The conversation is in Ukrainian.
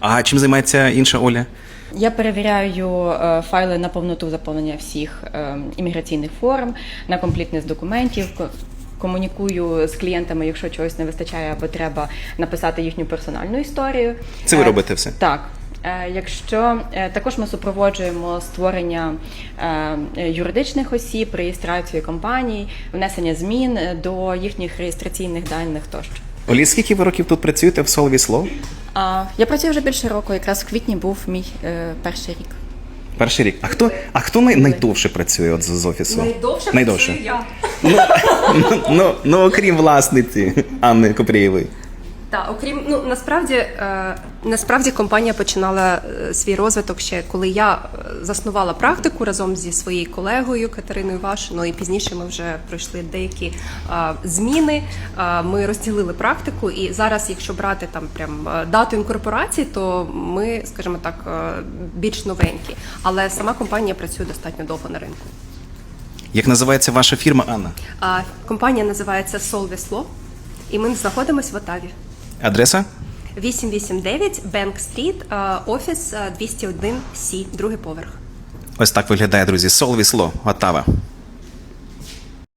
А чим займається інша Оля? Я перевіряю е, файли на повноту заповнення всіх е, імміграційних форм, на комплітність документів. Комунікую з клієнтами, якщо чогось не вистачає або треба написати їхню персональну історію. Це ви Е, робите все? Так. Якщо також ми супроводжуємо створення юридичних осіб, реєстрацію компаній, внесення змін до їхніх реєстраційних даних тощо. Олі, скільки ви років тут працюєте в Солові Сло? А я працюю вже більше року. Якраз в квітні був мій е, перший рік. Перший рік. А хто, а хто най, найдовше працює от з, з офісу? Найдовше, найдовше. працюю я. Ну, ну, ну, окрім власниці Анни Копрієвої. Так, окрім ну насправді е, насправді компанія починала е, свій розвиток ще коли я е, заснувала практику разом зі своєю колегою Катериною Вашиною. І пізніше ми вже пройшли деякі е, зміни. Е, ми розділили практику, і зараз, якщо брати там прям е, дату інкорпорації, то ми, скажімо так, е, більш новенькі. Але сама компанія працює достатньо довго на ринку. Як називається ваша фірма, Анна? А компанія називається Solvis Law, і ми знаходимося в Отаві. Адреса? 889 Bank Street, е, офіс е, 201 Сі, другий поверх. Ось так виглядає, друзі. Солові Сло, Оттава.